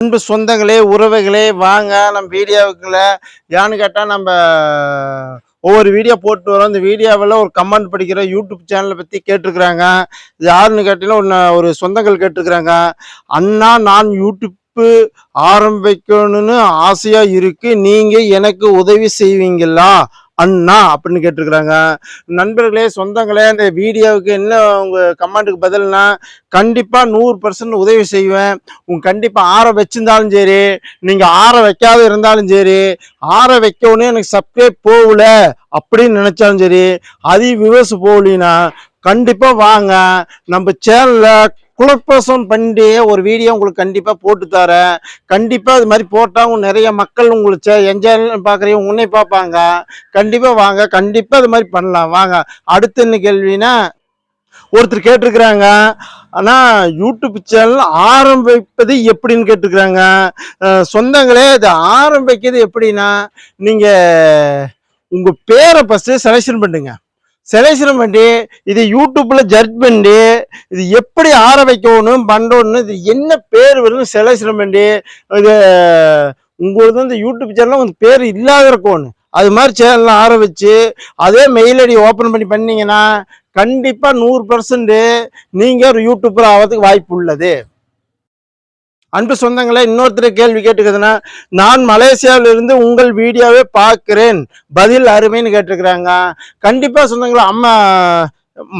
அன்பு சொந்தங்களே உறவுகளே வாங்க. நம்ம வீடியோவுக்குள்ள ஏன்னு கேட்டால் நம்ம ஒவ்வொரு வீடியோ போட்டு வரோம். இந்த வீடியோவில் ஒரு கமெண்ட் படிக்கிற யூடியூப் சேனலை பற்றி கேட்டிருக்கிறாங்க. யாருன்னு கேட்டீங்கன்னா ஒன்று ஒரு சொந்தங்கள் கேட்டிருக்கிறாங்க. அண்ணா நான் யூடியூப்பு ஆரம்பிக்கணும்னு ஆசையாக இருக்குது நீங்கள் எனக்கு உதவி செய்வீங்களா? அண்ணா அப்படின்னு கேட்டிருக்கிறாங்க. நண்பர்களே சொந்தங்களே இந்த வீடியோவுக்கு என்ன உங்கள் கமெண்ட்டுக்கு பதில்னா கண்டிப்பாக நூறு பர்சன்ட் உதவி செய்வேன். உங்க கண்டிப்பாக ஆற வச்சிருந்தாலும் சரி நீங்கள் ஆற வைக்காத இருந்தாலும் சரி ஆற வைக்கணும் எனக்கு சப்ஸ்கிரைப் போகல அப்படின்னு நினைச்சாலும் சரி அதிக விவசு போகலினா கண்டிப்பாக வாங்க. நம்ம சேனலில் குலப்பசம் பண்ணி ஒரு வீடியோ உங்களுக்கு கண்டிப்பாக போட்டு தரேன். கண்டிப்பாக அது மாதிரி போட்டால் உங்க நிறைய மக்கள் உங்களுக்கு என்ஜாய் பார்க்குறீங்க உன்னை பார்ப்பாங்க. கண்டிப்பாக வாங்க கண்டிப்பாக அது மாதிரி பண்ணலாம். வாங்க அடுத்து என்ன கேள்வினா ஒருத்தர் கேட்டிருக்கிறாங்க. ஆனால் யூடியூப் சேனல் ஆரம்பிப்பது எப்படின்னு கேட்டிருக்கிறாங்க. சொந்தங்களே இது ஆரம்பிக்கிறது எப்படின்னா நீங்கள் உங்கள் பேரை ஃபஸ்ட்டு செலெக்ஷன் பண்ணுங்கள் செலெக்ஷன் பண்ணி இது யூடியூப்பில் ஜட்ஜ் பண்ணி இது எப்படி ஆற வைக்கணும் பண்ணணும்னு இது என்ன பேர் வரும்னு செலெக்ஷன் பண்ணி இது உங்களுக்கு இந்த யூடியூப் சேனல் உங்களுக்கு பேர் இல்லாத இருக்கணும் அது மாதிரி சேனலில் ஆற வச்சு அதே மெயில் ஐடி ஓப்பன் பண்ணி பண்ணீங்கன்னா கண்டிப்பாக நூறு பர்சன்ட் நீங்கள் ஒரு யூடியூப்பர் ஆகிறதுக்கு வாய்ப்பு உள்ளது. அன்பு சொந்தங்களே இன்னொருத்தர் கேள்வி கேட்டுக்குதுன்னா நான் மலேசியாவிலிருந்து உங்கள் வீடியோவை பார்க்கிறேன். பதில் அருமைன்னு கேட்டிருக்கிறாங்க. கண்டிப்பாக சொந்தங்களா அம்மா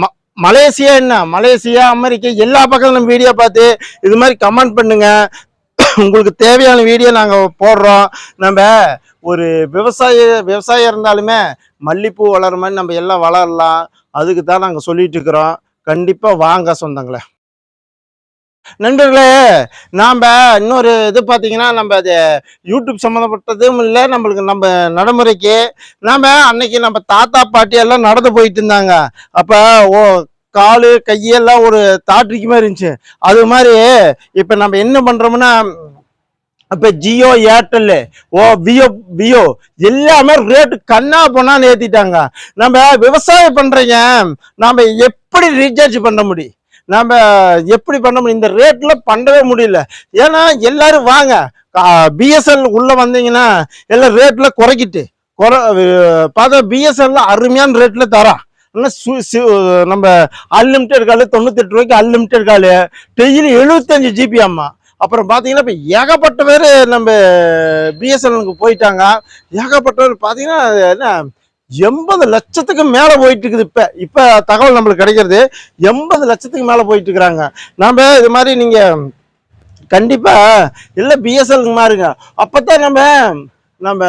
ம- மலேசியா என்ன? மலேசியா அமெரிக்கா எல்லா பக்கமும் நம்ம வீடியோ பார்த்து இது மாதிரி கமெண்ட் பண்ணுங்க. உங்களுக்கு தேவையான வீடியோ நாங்கள் போடுறோம். நம்ம ஒரு விவசாய விவசாயம் இருந்தாலுமே மல்லிப்பூ வளர மாதிரி நம்ம எல்லாம் வளரலாம். அதுக்கு தான் நாங்கள் சொல்லிட்டு இருக்கிறோம். கண்டிப்பாக வாங்க சொந்தங்களே. நண்பர்களே நாம் இன்னொரு இது பார்த்தீங்கன்னா நம்ம அது யூடியூப் சம்மந்தப்பட்டதும் இல்லை நம்மளுக்கு நம்ம நடைமுறைக்கு. நாம் அன்னைக்கு நம்ம தாத்தா பாட்டி எல்லாம் நடந்து போயிட்டு இருந்தாங்க. அப்போ ஓ காலு கையெல்லாம் ஒரு தாட்டிக்கு மாதிரி இருந்துச்சு. அது மாதிரி இப்போ நம்ம என்ன பண்ணுறோம்னா இப்போ ஜியோ ஏர்டெல்லு ஓ வியோ வியோ எல்லாமே ரேட்டு கண்ணா போனால் ஏற்றிட்டாங்க நம்ம விவசாயம் பண்ணுறீங்க நம்ம எப்படி ரீசார்ஜ் பண்ண முடியும்? நம்ம எப்படி பண்ண முடியும்? இந்த ரேட்டில் பண்ணவே முடியல. ஏன்னா எல்லாரும் வாங்க. பிஎஸ்எல் உள்ளே வந்தீங்கன்னா எல்லாம் ரேட்டில் குறைக்கிட்டு. குறை பார்த்தா பிஎஸ்எல்ல அருமையான ரேட்டில் தரான். சு- நம்ம அன்லிமிட்டெட் காலு தொண்ணூத்தெட்டு ரூபாய்க்கு அன்லிமிட்டெட் காலு டெய்லி எழுபத்தஞ்சு ஜிபி அம்மா. அப்புறம் பார்த்தீங்கன்னா இப்போ ஏகப்பட்ட பேர் நம்ம பிஎஸ்என்எலுக்கு போயிட்டாங்க. ஏகப்பட்டவர் பார்த்தீங்கன்னா என்ன எண்பது லட்சத்துக்கு மேலே போயிட்டு இருக்குது இப்போ. இப்போ தகவல் நம்மளுக்கு கிடைக்கிறது எண்பது லட்சத்துக்கு மேலே போயிட்டு இருக்கிறாங்க நம்ம இது மாதிரி நீங்கள் கண்டிப்பாக இல்லை பிஎஸ்எல்க்கு மாறுங்க. அப்போ தான் நம்ம நம்ம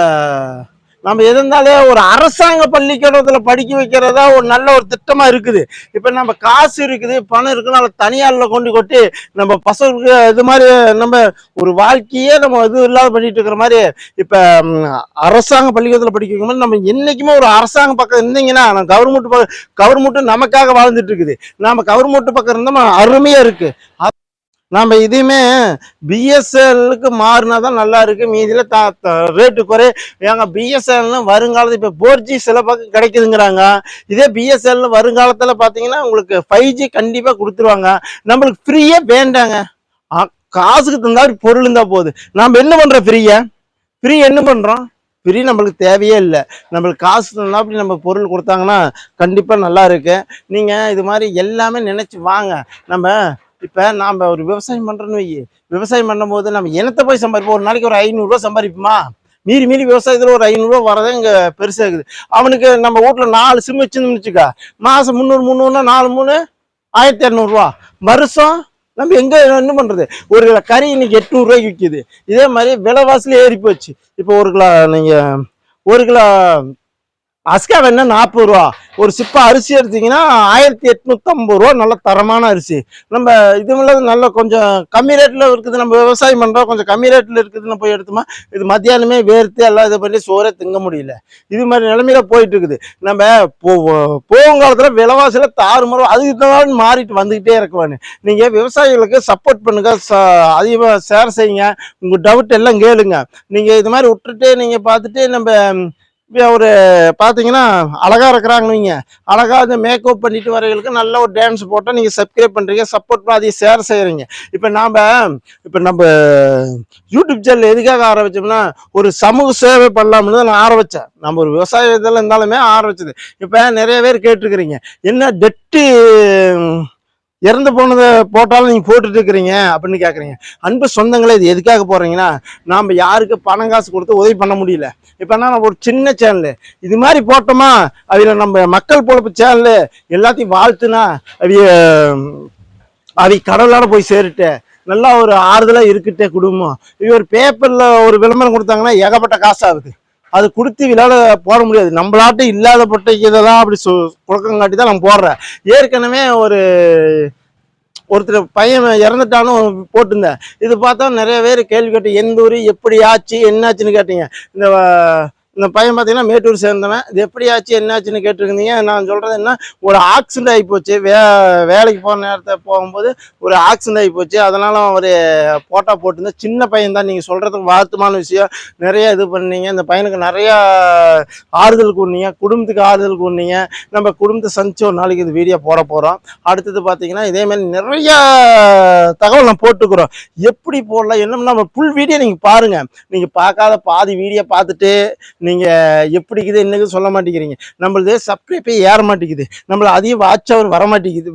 நம்ம எது இருந்தாலே ஒரு அரசாங்க பள்ளிக்கூடத்தில் படிக்க வைக்கிறதா ஒரு நல்ல ஒரு திட்டமாக இருக்குது. இப்போ நம்ம காசு இருக்குது பணம் இருக்குன்னு தனியாரில் கொண்டு கொட்டி நம்ம பசங்களுக்கு இது மாதிரி நம்ம ஒரு வாழ்க்கையே நம்ம இது இல்லாத பண்ணிட்டு இருக்கிற மாதிரி இப்போ அரசாங்க பள்ளிக்கூடத்தில் படிக்க வைக்கும்போது நம்ம என்றைக்குமே ஒரு அரசாங்க பக்கம் இருந்தீங்கன்னா நம்ம கவர்மெண்ட் பக்கம் கவர்மெண்ட்டு நமக்காக வாழ்ந்துட்டு இருக்குது. நம்ம கவர்மெண்ட் பக்கம் இருந்தோம் அருமையாக இருக்குது நம்ம இதையுமே பிஎஸ்எல்லுக்கு மாறினா தான் நல்லா இருக்குது மீதியில் த ரேட்டு குறை ஏங்க பிஎஸ்எல்னு வருங்காலத்தில் இப்போ ஃபோர் ஜி சில பக்கம் கிடைக்குதுங்கிறாங்க. இதே பிஎஸ்எல்னு வருங்காலத்தில் பார்த்தீங்கன்னா உங்களுக்கு ஃபைவ் ஜி கண்டிப்பாக கொடுத்துருவாங்க. நம்மளுக்கு ஃப்ரீயே வேண்டாங்க. ஆ, காசுக்கு தந்தா பொருள் இருந்தால் போகுது நம்ம என்ன பண்ணுறோம் ஃப்ரீயை ஃப்ரீ என்ன பண்ணுறோம் ஃப்ரீ நம்மளுக்கு தேவையே இல்லை. நம்மளுக்கு காசு தந்தால் அப்படி நம்ம பொருள் கொடுத்தாங்கன்னா கண்டிப்பாக நல்லா இருக்கு. நீங்கள் இது மாதிரி எல்லாமே நினச்சி வாங்க. நம்ம இப்போ நாம் ஒரு விவசாயம் பண்ணுறோன்னு வை விவசாயம் பண்ணும்போது நம்ம இனத்தை போய் சம்பாதிப்போம். ஒரு நாளைக்கு ஒரு ஐநூறுரூவா சம்பாதிப்போமா? மீறி மீறி விவசாயத்தில் ஒரு ஐநூறுரூவா வரதே இங்கே பெருசாக இருக்குது அவனுக்கு நம்ம வீட்டில் நாலு சிம் வச்சுன்னு வச்சுக்கா. மாதம் முந்நூறு முந்நூறுனா நாலு மூணு ஆயிரத்தி இரநூறுவா வருஷம் நம்ம எங்கே என்ன பண்ணுறது ஒரு கிலோ கறி இன்னைக்கு எட்நூறுரூவாய்க்கு விற்கிது இதே மாதிரி விலைவாசில ஏறி போச்சு இப்போ ஒரு கிலோ நீங்கள் ஒரு கிலோ அஸ்கா வேணா நாற்பது ரூபா. ஒரு சிப்பா அரிசி எடுத்தீங்கன்னா ஆயிரத்தி எட்நூத்தம்பது ரூபா. நல்ல தரமான அரிசி. நம்ம இதுமில்லாத நல்ல கொஞ்சம் கம்மி ரேட்டில் இருக்குது. நம்ம விவசாயம் பண்ணுறோம் கொஞ்சம் கம்மி ரேட்டில் இருக்குதுன்னு போய் எடுத்தோமா இது மத்தியானமே வேர்த்து எல்லாம் இது பண்ணி சோறே திங்க முடியல. இது மாதிரி நிலைமையில போயிட்டு இருக்குது. நம்ம போ போகும் காலத்தில் விலைவாசியில் தாறுமாறும் அதுக்கு தான் மாறிட்டு வந்துக்கிட்டே இருக்குவானு. நீங்கள் விவசாயிகளுக்கு சப்போர்ட் பண்ணுங்க. ச அதிகமாக ஷேர் செய்யுங்க. உங்கள் டவுட் எல்லாம் கேளுங்க. நீங்கள் இது மாதிரி விட்டுட்டு நீங்கள் பார்த்துட்டு நம்ம ஒரு பார்த்தீங்கன்னா அழகாக இருக்கிறாங்கன்னு வைங்க. அழகாக அந்த மேக்கப் பண்ணிட்டு வரவங்களுக்கு நல்ல ஒரு டான்ஸ் போட்டால் நீங்கள் சப்ஸ்கிரைப் பண்ணுறீங்க சப்போர்ட் பண்ணி அதையும் ஷேர் செய்கிறீங்க இப்போ நாம் இப்போ நம்ம யூடியூப் சேனல் எதுக்காக ஆரம்பித்தோம்னா ஒரு சமூக சேவை பண்ணலாம்னு தான் நான் ஆரம்பித்தேன் நம்ம ஒரு விவசாய இதெல்லாம் இருந்தாலுமே ஆரம்பிச்சது. இப்போ நிறைய பேர் கேட்டிருக்கிறீங்க என்ன டெட்டு இறந்து போனதை போட்டாலும் நீங்கள் போட்டுட்டு இருக்கிறீங்க அப்படின்னு கேட்குறீங்க அன்பு சொந்தங்களே இது எதுக்காக போடுறீங்கன்னா நாம் யாருக்கு பணம் காசு கொடுத்து உதவி பண்ண முடியல. இப்போ என்ன நம்ம ஒரு சின்ன சேனலு இது மாதிரி போட்டோமா அதில் நம்ம மக்கள் பொழப்பு சேனலு எல்லாத்தையும் வாழ்த்துனா அவிய அவை கடவுளோட போய் சேருட்டு. நல்லா ஒரு ஆறுதலாக இருக்கட்டே குடும்பம். இது ஒரு பேப்பரில் ஒரு விளம்பரம் கொடுத்தாங்கன்னா ஏகப்பட்ட காசு ஆகுது. அது கொடுத்து விளையாட போட முடியாது. நம்மளாட்ட இல்லாதப்பட்ட இதெல்லாம் அப்படி சொ புழக்கங்காட்டி தான் நான் போடுறேன். ஏற்கனவே ஒரு ஒருத்தர் பையன் இறந்துட்டானும் போட்டிருந்தேன். இது பார்த்தா நிறைய பேர் கேள்வி கேட்டேன் எந்த ஊர் எப்படி ஆச்சு? என்னாச்சுன்னு கேட்டீங்க. இந்த இந்த பையன் பார்த்தீங்கன்னா மேட்டூர் சேர்ந்தவன். இது எப்படி ஆச்சு என்னாச்சுன்னு கேட்டிருந்தீங்க நான் சொல்கிறது என்ன ஒரு ஆக்சிடென்ட் ஆகி போச்சு. வே வேலைக்கு போகிற நேரத்தை போகும்போது ஒரு ஆக்சிடென்ட் ஆகி போச்சு. அதனால் ஒரு போட்டா போட்டிருந்தா சின்ன பையன் தான். நீங்கள் சொல்கிறதுக்கு வார்த்தமான விஷயம். நிறைய இது பண்ணீங்க. இந்த பையனுக்கு நிறையா ஆறுதல் கூறினீங்க. குடும்பத்துக்கு ஆறுதல் கூறினீங்க. நம்ம குடும்பத்தை சந்திச்சு ஒரு நாளைக்கு இது வீடியோ போட போகிறோம் அடுத்தது பார்த்தீங்கன்னா இதேமாதிரி நிறையா தகவல் நான் போட்டுக்கிறோம். எப்படி போடலாம்? என்ன நம்ம ஃபுல் வீடியோ நீங்கள் பாருங்கள் நீங்கள் பார்க்காத பாதி வீடியோ பார்த்துட்டு நீங்கள் எப்படி இருக்குது சொல்ல மாட்டேங்கிறீங்க. நம்மளது சப்ஸ்கிரைப்பே ஏற மாட்டேங்குது. நம்மள அதிக வாட்ச் அவர் வர மாட்டேங்குது.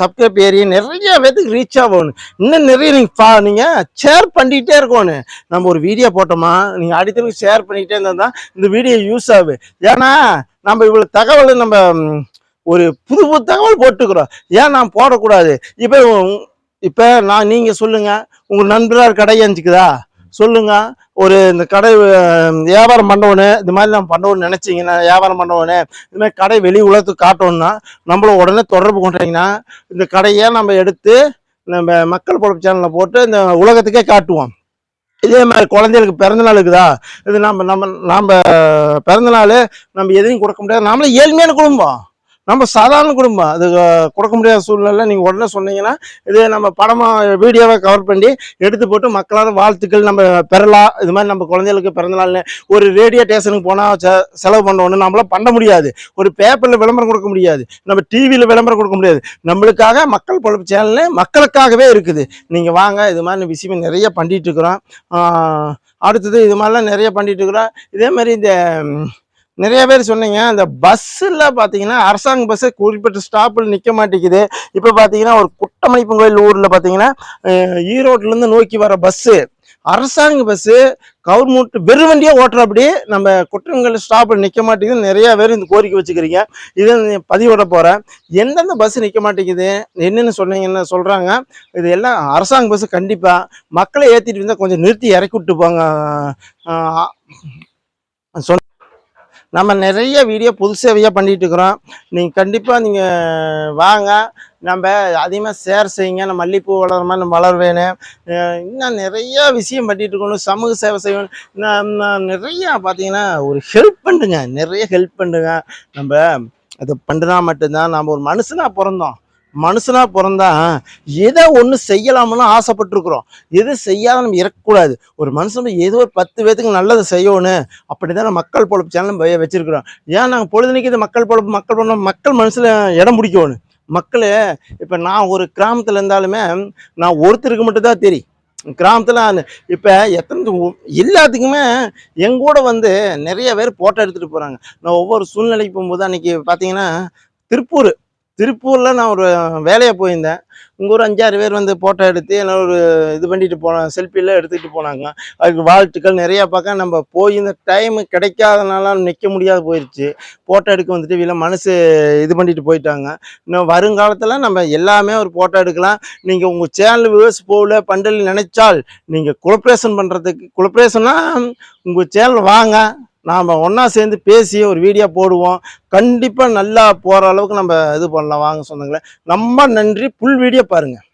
சப்ஸ்கிரைப் ஏறி நிறைய பேத்துக்கு ரீச் ஆகணும் இன்னும் நிறைய நீங்கள் பா நீங்கள் ஷேர் பண்ணிக்கிட்டே இருக்கணும். நம்ம ஒரு வீடியோ போட்டோமா நீங்கள் அடித்தவங்க ஷேர் பண்ணிக்கிட்டே இருந்தால் தான் இந்த வீடியோ யூஸ் ஆகுது. ஏன்னா நம்ம இவ்வளோ தகவல் நம்ம ஒரு புது புது தகவல் போட்டுக்கிறோம். ஏன் நான் போடக்கூடாது? இப்போ இப்போ நான் நீங்கள் சொல்லுங்கள் உங்கள் நண்பரார் கடை அஞ்சுக்குதா? சொல்லுங்க. ஒரு இந்த கடை வியாபாரம் பண்ணவனு இது மாதிரி நம்ம பண்ணணும்னு நினச்சிங்கன்னா வியாபாரம் பண்ணவனு இது மாதிரி கடை வெளி உலகத்துக்கு காட்டணும்னா நம்மள உடனே தொடர்பு கொண்டீங்கன்னா இந்த கடையை நம்ம எடுத்து நம்ம மக்கள் பொழப்பு சேனலில் போட்டு இந்த உலகத்துக்கே காட்டுவோம். இதே மாதிரி குழந்தைகளுக்கு பிறந்த நாள் இருக்குதா? இது நம்ம நம்ம நாம் பிறந்த நாள் நம்ம எதையும் கொடுக்க முடியாது. நம்மளே ஏழ்மையான குடும்பம். நம்ம சாதாரண குடும்பம். அது கொடுக்க முடியாத சூழ்நிலை நீங்கள் உடனே சொன்னீங்கன்னா இது நம்ம படமாக வீடியோவை கவர் பண்ணி எடுத்து போட்டு மக்களால் வாழ்த்துக்கள் நம்ம பெறலாம் இது மாதிரி நம்ம குழந்தைகளுக்கு பிறந்தநாள்னு ஒரு ரேடியோ ஸ்டேஷனுக்கு போனால் செலவு பண்ணணும் நம்மளாம் பண்ண முடியாது. ஒரு பேப்பரில் விளம்பரம் கொடுக்க முடியாது. நம்ம டிவியில் விளம்பரம் கொடுக்க முடியாது. நம்மளுக்காக மக்கள் பொழப்பு சேனல்னு மக்களுக்காகவே இருக்குது. நீங்கள் வாங்க இது மாதிரி விஷயம் நிறைய பண்ணிகிட்டு இருக்கிறோம். அடுத்தது இது மாதிரிலாம் நிறைய பண்ணிகிட்டு இருக்கிறோம். இதே மாதிரி இந்த நிறைய பேர் சொன்னீங்க இந்த பஸ்ஸில் பார்த்தீங்கன்னா அரசாங்க பஸ்ஸு குறிப்பிட்ட ஸ்டாப்பில் நிற்க மாட்டேங்குது. இப்போ பார்த்தீங்கன்னா ஒரு குட்டமணிப்பன் கோயில் ஊரில் பார்த்தீங்கன்னா அஹ், ஈரோட்லேருந்து நோக்கி வர பஸ்ஸு அரசாங்க பஸ்ஸு கவர்மெண்ட் வெறும் வண்டியாக ஓட்டுறபடி நம்ம குற்றங்கள் ஸ்டாப்பில் நிற்க மாட்டேங்குது நிறையா பேர் இந்த கோரிக்கை வச்சுக்கிறீங்க. இதை பதிவிட போகிறேன் எந்தெந்த பஸ் நிற்க மாட்டேங்குது என்னென்னு சொன்னீங்கன்னு சொல்கிறாங்க இது எல்லாம் அரசாங்க பஸ்ஸு கண்டிப்பாக மக்களை ஏற்றிட்டு இருந்தால் கொஞ்சம் நிறுத்தி இறக்கி விட்டு போங்க. சொன்ன நம்ம நிறைய வீடியோ புது சேவையாக பண்ணிகிட்டு இருக்கிறோம் நீங்கள் கண்டிப்பாக நீங்கள் வாங்க. நம்ம அதிகமாக ஷேர் செய்யுங்க. நம்ம மல்லிகைப்பூ வளர மாதிரி நம்ம வளர வேணும் இன்னும் நிறையா விஷயம் பண்ணிகிட்டு இருக்கணும். சமூக சேவை செய்யணும். இன்னும் இன்னும் பார்த்தீங்கன்னா ஒரு ஹெல்ப் பண்ணுங்க நிறைய ஹெல்ப் பண்ணுங்க நம்ம அதை பண்ணுனா மட்டும்தான். நம்ம ஒரு மனுஷனாக பிறந்தோம். மனுஷனா பிறந்தா எதை ஒன்று செய்யலாம்னு ஆசைப்பட்டிருக்கிறோம். எது செய்யாத நம்ம இறக்கக்கூடாது. ஒரு மனுஷன் ஏதோ ஒரு பத்து பேத்துக்கு நல்லது செய்யணும் அப்படி தான் மக்கள் பொழப்பு சேனல் வச்சிருக்கிறோம். ஏன் நாங்கள் பொழுதுனைக்கு இது மக்கள் பொழப்பு மக்கள் பொழப்பு மக்கள் மனசில் இடம் பிடிக்கணும். மக்கள் இப்போ நான் ஒரு கிராமத்தில் இருந்தாலுமே நான் ஒருத்தருக்கு மட்டும்தான் தெரியும். கிராமத்தில் இப்போ எத்தனை எல்லாத்துக்குமே எங்கூட வந்து நிறைய பேர் போட்டோ எடுத்துகிட்டு போகிறாங்க நான் ஒவ்வொரு சூழ்நிலைக்கு போகும்போது அன்றைக்கி பார்த்தீங்கன்னா திருப்பூர் திருப்பூரில் நான் ஒரு வேலையை போயிருந்தேன். இங்கே ஒரு அஞ்சாறு பேர் வந்து ஃபோட்டோ எடுத்து என்ன ஒரு இது பண்ணிட்டு போனாங்க செல்ஃபிலாம் எடுத்துக்கிட்டு போனாங்க. அதுக்கு வாழ்த்துக்கள். நிறையா பார்க்க நம்ம போய் இந்த டைம் கிடைக்காதனால நிற்க முடியாது போயிடுச்சு ஃபோட்டோ எடுக்க வந்துட்டு இவங்க மனசு இது பண்ணிட்டு போயிட்டாங்க. இன்னும் வருங்காலத்தில் நம்ம எல்லாமே ஒரு ஃபோட்டோ எடுக்கலாம். நீங்கள் உங்கள் சேனல் வியூஸ் போகல பண்டல் நினைச்சால் நீங்கள் குலப்ரேஷன் பண்ணுறதுக்கு குலப்ரேஷன்னா உங்கள் சேனல் வாங்க. நாம் ஒன்றா சேர்ந்து பேசி ஒரு வீடியோ போடுவோம். கண்டிப்பாக நல்லா போகிற அளவுக்கு நம்ம இது பண்ணலாம். வாங்க சொந்தங்களேன் ரொம்ப நன்றி. புல் வீடியோ பாருங்கள்